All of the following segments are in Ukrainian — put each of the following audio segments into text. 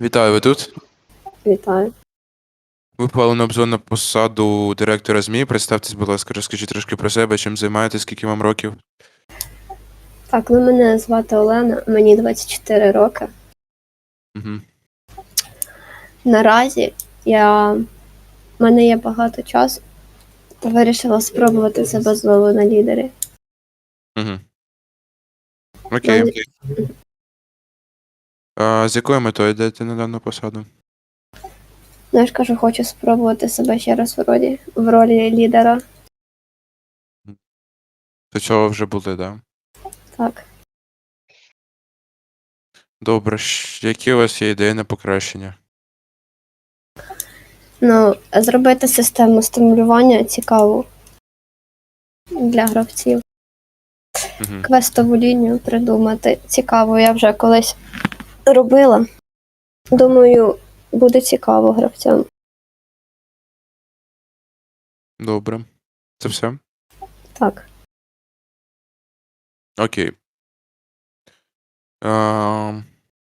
Вітаю, ви тут? Вітаю. Ви попали на обзор на посаду директора ЗМІ. Представтесь, будь ласка, розкажіть трошки про себе, чим займаєтесь, скільки вам років. Так, ну мене звати Олена, мені 24 роки. Угу. Наразі я в мене є багато часу. та Вирішила спробувати себе знову на лідері. Угу. Окей. Ну, окей. А, з якою метою йдете на дану посаду? Ну, я ж кажу, хочу спробувати себе ще раз в ролі, в ролі лідера. До цього вже були, так? Да? Так. Добре, Щ- які у вас є ідеї на покращення? Ну, зробити систему стимулювання цікаву для гравців. Угу. Квестову лінію придумати цікаву. Я вже колись робила. Думаю, буде цікаво гравцям. Добре. Це все? Так. Окей. А,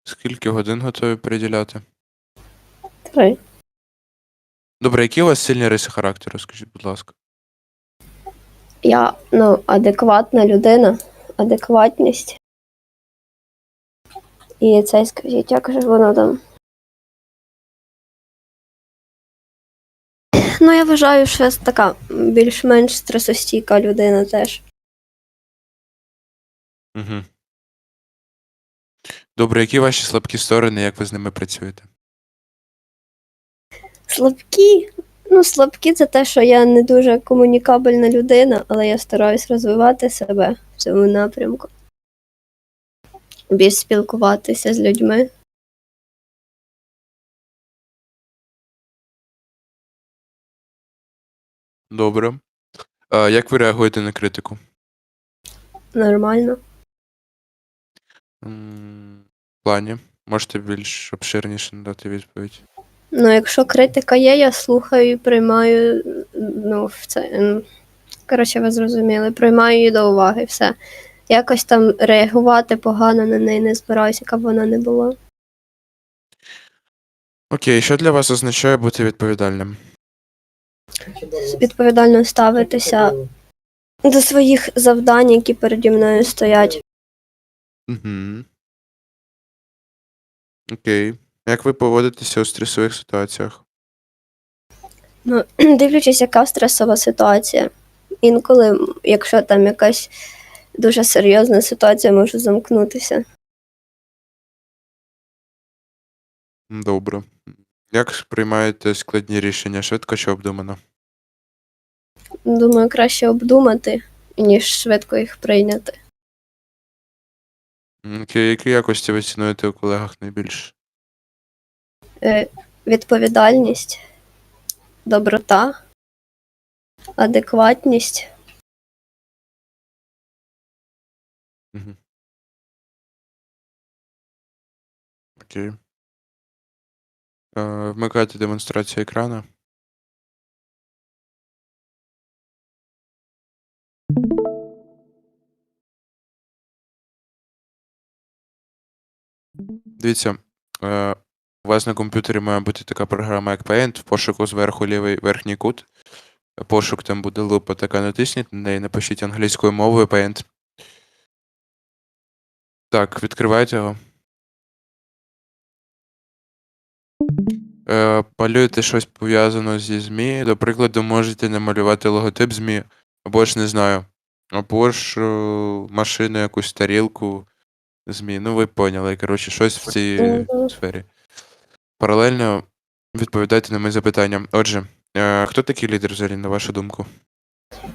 скільки годин готові приділяти? Три. Добре, які у вас сильні риси характеру, скажіть, будь ласка. Я ну, адекватна людина, адекватність. І це скажіть, як же воно там. Ну, я вважаю, що я така більш-менш стресостійка людина теж. Угу. Добре, які ваші слабкі сторони, як ви з ними працюєте? Слабкі. Ну, слабкі це те, що я не дуже комунікабельна людина, але я стараюсь розвивати себе в цьому напрямку. Більш спілкуватися з людьми. Добре. А, як ви реагуєте на критику? Нормально. М, В плані? Можете більш обширніше надати відповідь? Ну, якщо критика є, я слухаю і приймаю. Ну, в це. м, Коротше, ви зрозуміли, приймаю її до уваги, все. Якось там реагувати погано на неї не збираюся, яка б вона не була. Окей, що для вас означає бути відповідальним? Відповідально ставитися до своїх завдань, які переді мною стоять. Угу. Окей. Як ви поводитеся у стресових ситуаціях? Ну, дивлячись, яка стресова ситуація. Інколи, якщо там якась дуже серйозна ситуація, можу замкнутися. Добре. Як приймаєте складні рішення швидко чи обдумано? Думаю, краще обдумати, ніж швидко їх прийняти. М, які якості ви цінуєте у колегах найбільше? Е, відповідальність, доброта, адекватність. Угу. Окей. Е, вмикайте демонстрацію екрану. Дивіться, е, у вас на комп'ютері має бути така програма, як Paint, в пошуку зверху лівий верхній кут. Пошук там буде лупа така, натисніть на неї, напишіть англійською мовою Paint. Так, відкривайте його. Е, малюєте щось пов'язане зі ЗМІ. До прикладу, можете намалювати логотип ЗМІ, або ж не знаю. Або ж е, машину, якусь тарілку ЗМІ. Ну, ви поняли, коротше, щось в цій сфері. Паралельно відповідайте на мої запитання. Отже, е, хто такий лідер взагалі, на вашу думку?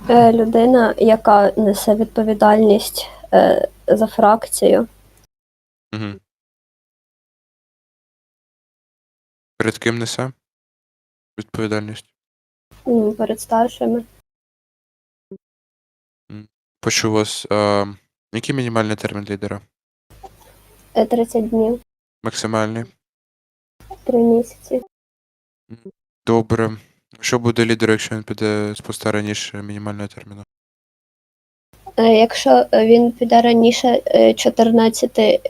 Е, людина, яка несе відповідальність е, за фракцію. Угу. Перед ким несе відповідальність? м, перед старшими. Почув вас. Е, який мінімальний термін лідера? Е, 30 днів, Максимальний? 3 місяці. Добре. Що буде лідер, якщо він піде з поста раніше мінімального терміну? Е, якщо він піде раніше е, 14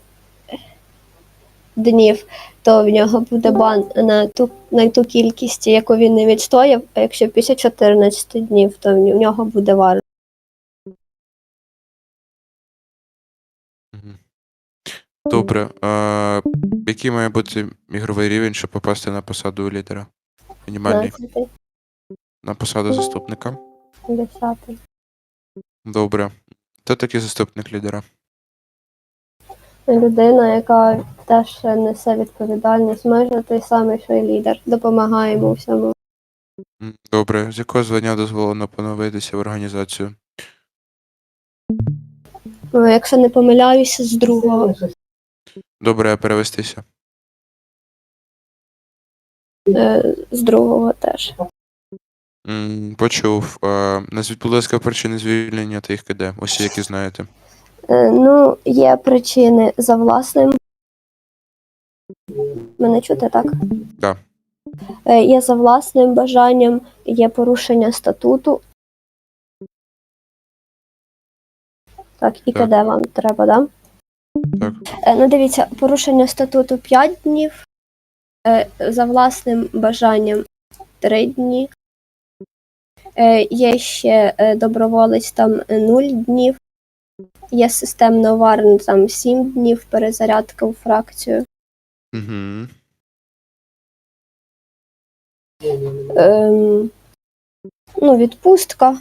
днів, то в нього буде бан на ту, на ту кількість, яку він не відстояв, а якщо після 14 днів, то в нього буде вар. Добре. А, який має бути ігровий рівень, щоб попасти на посаду лідера? Мінімальний 15, на посаду заступника. 10. Добре. Хто такий заступник лідера? Людина, яка теж несе відповідальність, майже той самий, що й лідер, допомагає йому у всьому. Добре. З якого звання дозволено поновитися в організацію? Ну, Якщо не помиляюся, з другого. Добре, а перевестися. Е, з другого теж. М, Почув. А, Назвіть, будь ласка, причини звільнення та їх КД. Усі, які знаєте. Е, Ну, є причини за власним. Мене чути, так? Да. Е, Є за власним бажанням, є порушення статуту. Так, і Так. КД вам треба, да? Так. Е, Ну, дивіться, порушення статуту 5 днів, е, за власним бажанням 3 дні. Е, Є ще е, доброволець там 0 днів. Є системно варн там 7 днів, перезарядка у фракцію. Угу. Ем, ну, відпустка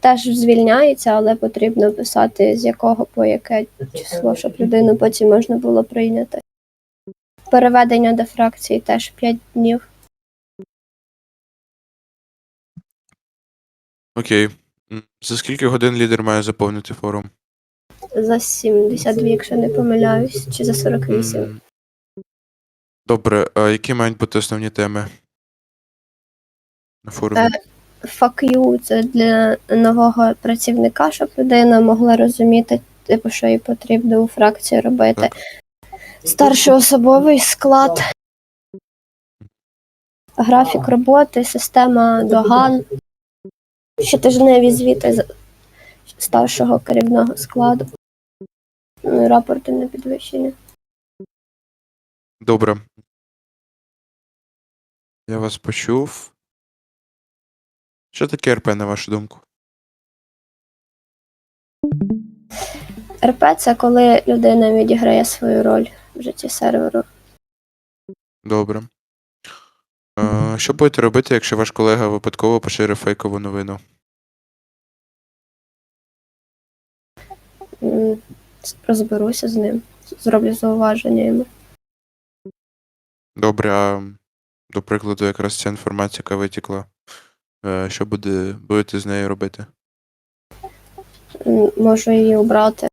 теж звільняється, але потрібно писати з якого по яке число, щоб людину потім можна було прийняти. Переведення до фракції теж 5 днів. Окей. М, За скільки годин лідер має заповнити форум? За 72, якщо не помиляюсь, чи за 48. М, Добре, а які мають бути основні теми на форумі? Е, Fuck you – це для нового працівника, щоб людина могла розуміти, типу, що їй потрібно у фракції робити. Так. Старший особовий склад, графік роботи, система доган, щотижневі звіти з старшого керівного складу, рапорти на підвищення. Добре. Я вас почув. Що таке РП, на вашу думку? РП це коли людина відіграє свою роль в житті серверу. Добре. Що будете робити, якщо ваш колега випадково поширив фейкову новину? М, Розберуся з ним, зроблю зауваження йому. Добре, а до прикладу, якраз ця інформація, яка витікла. е, Що буде, будете з нею робити? М, Можу її обрати,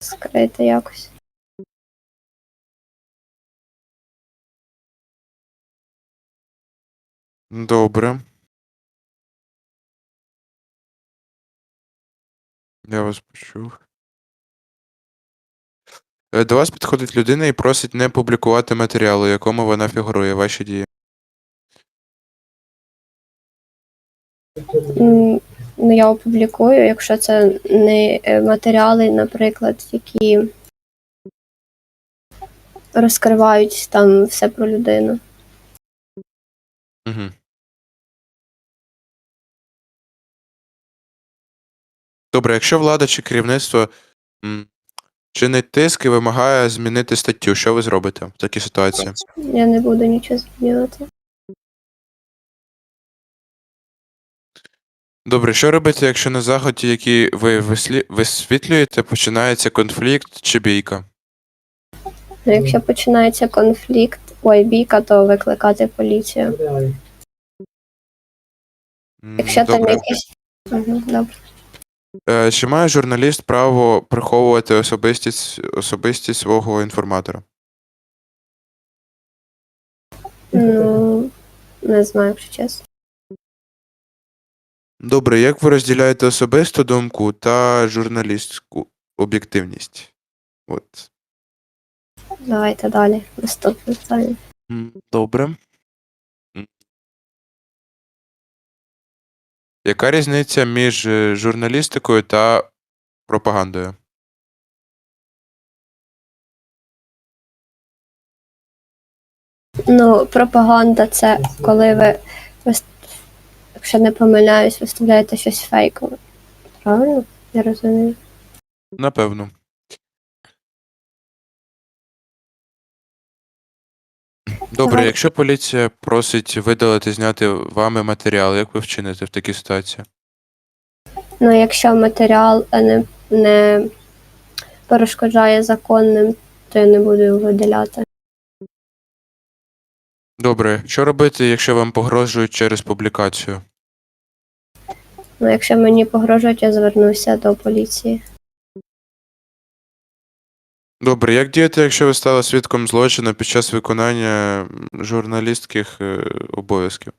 скрити якось. Добре. Я вас почув. Е, До вас підходить людина і просить не публікувати матеріал, у якому вона фігурує, ваші дії. Ну, я опублікую, якщо це не е, матеріали, наприклад, які розкривають там все про людину. Угу. Добре, якщо влада чи керівництво м, чинить тиск і вимагає змінити статтю, що ви зробите в такій ситуації? Я не буду нічого змінювати. Добре, що робити, якщо на заході, який ви вислі... висвітлюєте, починається конфлікт чи бійка? Ну, якщо починається конфлікт, ой, бійка, то викликати поліцію. М, Якщо там Добре. якісь. Угу, добре. Е, Чи має журналіст право приховувати особистість, особистість свого інформатора? Ну, не знаю, якщо чесно. Добре, як ви розділяєте особисту думку та журналістську об'єктивність? От. Давайте далі. Наступне питання. Добре. Яка різниця між е, журналістикою та пропагандою? Ну, пропаганда це коли ви, вис- якщо не помиляюсь, виставляєте щось фейкове. Правильно? Я розумію. Напевно. Добре, якщо поліція просить видалити, зняти вами матеріал, як ви вчините в такій ситуації? Ну, якщо матеріал е, не, не перешкоджає законним, то я не буду його видаляти. Добре, що робити, якщо вам погрожують через публікацію? Ну, якщо мені погрожують, я звернуся до поліції. Добре, як діяти, якщо ви стали свідком злочину під час виконання журналістських е, обов'язків?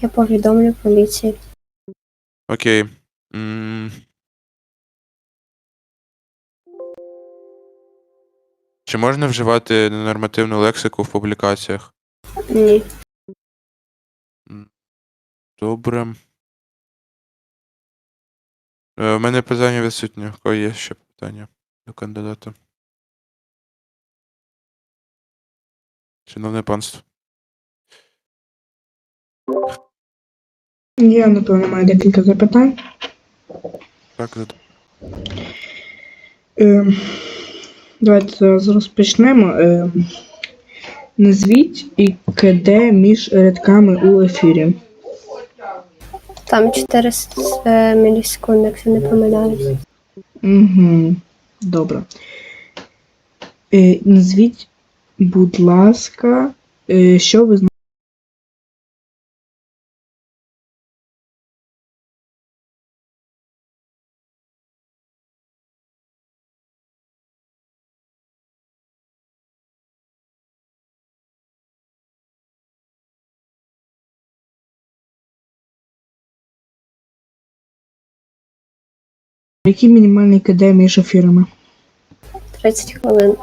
Я повідомлю поліції. Окей. М. Чи можна вживати ненормативну лексику в публікаціях? Ні. Добре. Е, У мене питання відсутнє. У кого є ще питання до кандидата? Шановне панство. Я, напевно, маю декілька запитань. Так, зад- Е, давайте зараз розпочнемо. Е, назвіть і КД між рядками у ефірі. Там 400 е, мілісекунд, якщо не помиляюсь. Угу. Добре. Е, назвіть, будь ласка, е, що ви знаєте. Який мінімальний КД між ефірами? 30 хвилин.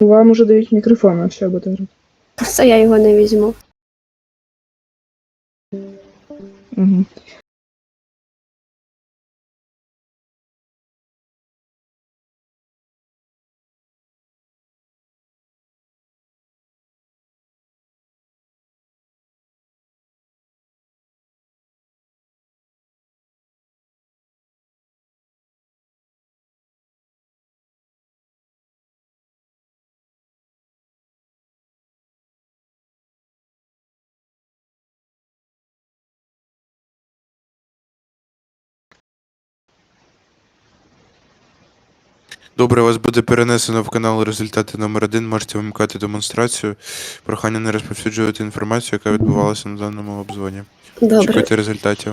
Вам уже дають мікрофон, якщо буде. Просто я його не візьму. Угу. Добре, вас буде перенесено в канал результати номер 1 Можете вимикати демонстрацію. Прохання не розповсюджувати інформацію, яка відбувалася на даному обзвоні. Добре. Чекайте результатів.